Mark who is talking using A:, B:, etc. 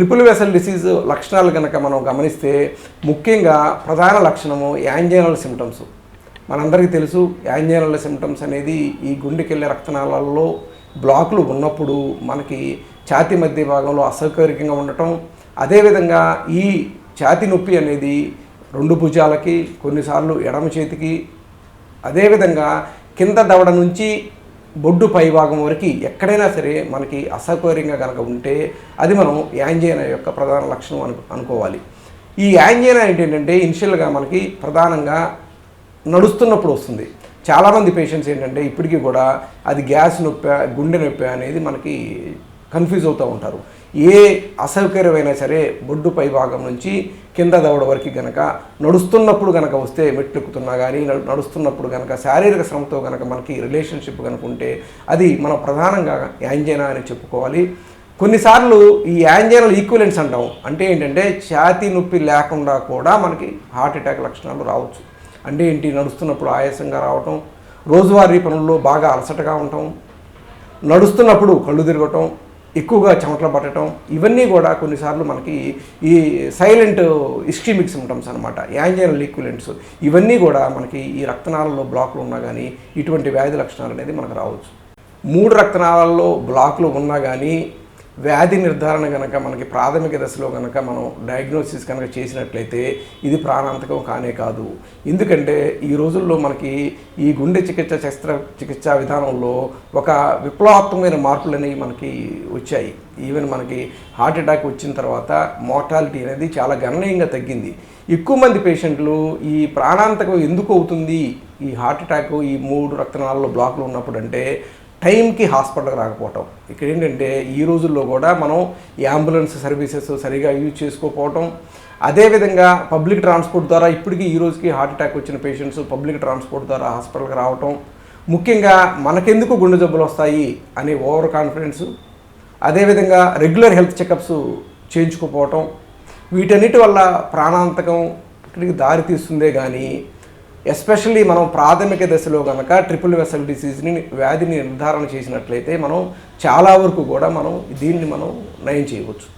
A: Triple vessel disease లక్షణాలు కనుక మనం గమనిస్తే ముఖ్యంగా ప్రధాన లక్షణము యాంజైనల్ సిమ్టమ్స్ మనందరికీ తెలుసు యాంజైనల్ సిమ్టమ్స్ అనేది ఈ గుండెకెళ్ళే రక్తనాళాలలో బ్లాకులు ఉన్నప్పుడు మనకి ఛాతి మధ్య భాగంలో అసౌకర్యంగా ఉండటం అదేవిధంగా ఈ ఛాతి నొప్పి అనేది రెండు భుజాలకి కొన్నిసార్లు ఎడమ చేతికి అదేవిధంగా కింద దవడ నుంచి బొడ్డు పై భాగం వరకు ఎక్కడైనా సరే మనకి అసౌకర్యంగా కనుక ఉంటే అది మనం యాంజైనా యొక్క ప్రధాన లక్షణం అను అనుకోవాలి. ఈ యాంజైనా ఏంటంటే ఇనిషియల్గా మనకి ప్రధానంగా నడుస్తున్నప్పుడు వస్తుంది. చాలామంది పేషెంట్స్ ఏంటంటే ఇప్పటికీ కూడా అది గ్యాస్ నొప్పి గుండె నొప్పి అనేది మనకి కన్ఫ్యూజ్ అవుతూ ఉంటారు. ఏ అసౌకర్యమైనా సరే బొడ్డు పై భాగం నుంచి కింద దవడ వరకు గనక నడుస్తున్నప్పుడు గనక వస్తే మెట్లెక్కుతున్నా కానీ నడుస్తున్నప్పుడు గనక శారీరక శ్రమతో గనక మనకి రిలేషన్షిప్ కనుక ఉంటే అది మనం ప్రధానంగా యాంజైనా అని చెప్పుకోవాలి. కొన్నిసార్లు ఈ యాంజైనల్ ఈక్వలెన్స్ అంటాం. అంటే ఏంటంటే ఛాతీ నొప్పి లేకుండా కూడా మనకి హార్ట్ అటాక్ లక్షణాలు రావచ్చు. అంటే ఏంటి? నడుస్తున్నప్పుడు ఆయాసంగా రావటం రోజువారీ పనుల్లో బాగా అలసటగా ఉండటం నడుస్తున్నప్పుడు కళ్ళు తిరగటం ఎక్కువగా చెమటలు పట్టడం ఇవన్నీ కూడా కొన్నిసార్లు మనకి ఈ సైలెంట్ ఇస్కీమిక్ సిమ్టమ్స్ అనమాట యాంజైనల్ ఈక్వలెంట్స్ ఇవన్నీ కూడా మనకి ఈ రక్తనాళాల్లో బ్లాక్లు ఉన్నా కానీ ఇటువంటి వ్యాధి లక్షణాలు అనేది మనకు రావచ్చు. మూడు రక్తనాళాల్లో బ్లాక్లు ఉన్నా కానీ వ్యాధి నిర్ధారణ కనుక మనకి ప్రాథమిక దశలో కనుక మనం డయాగ్నోసిస్ కనుక చేసినట్లయితే ఇది ప్రాణాంతకం కానే కాదు. ఎందుకంటే ఈ రోజుల్లో మనకి ఈ గుండె చికిత్స శస్త్ర చికిత్సా విధానంలో ఒక విప్లవాత్మకమైన మార్పులు అనేవి మనకి వచ్చాయి. ఈవెన్ మనకి హార్ట్ అటాక్ వచ్చిన తర్వాత మోర్టాలిటీ అనేది చాలా గణనీయంగా తగ్గింది. ఎక్కువ మంది పేషెంట్లు ఈ ప్రాణాంతకం ఎందుకు అవుతుంది? ఈ హార్ట్ అటాక్ ఈ మూడు రక్తనాళాల్లో బ్లాక్లు ఉన్నప్పుడు అంటే టైంకి హాస్పిటల్కి రాకపోవటం. ఇక్కడ ఏంటంటే ఈ రోజుల్లో కూడా మనం ఈ అంబులెన్స్ సర్వీసెస్ సరిగా యూజ్ చేసుకోకపోవటం. అదేవిధంగా పబ్లిక్ ట్రాన్స్పోర్ట్ ద్వారా ఇప్పటికీ ఈ రోజుకి హార్ట్ అటాక్ వచ్చిన పేషెంట్స్ పబ్లిక్ ట్రాన్స్పోర్ట్ ద్వారా హాస్పిటల్కి రావటం. ముఖ్యంగా మనకెందుకు గుండె జబ్బులు వస్తాయి అనే ఓవర్ కాన్ఫిడెన్స్. అదేవిధంగా రెగ్యులర్ హెల్త్ చెకప్స్ చేయించుకోపోవటం. వీటన్నిటి వల్ల ప్రాణాంతకం ఇక్కడికి దారి తీస్తుందే కానీ ఎస్పెషల్లీ మనం ప్రాథమిక దశలో కనుక ట్రిపుల్ వెసల్ డిసీజ్ని వ్యాధిని నిర్ధారణ చేసినట్లయితే మనం చాలా వరకు కూడా మనం దీన్ని మనం నయం చేయవచ్చు.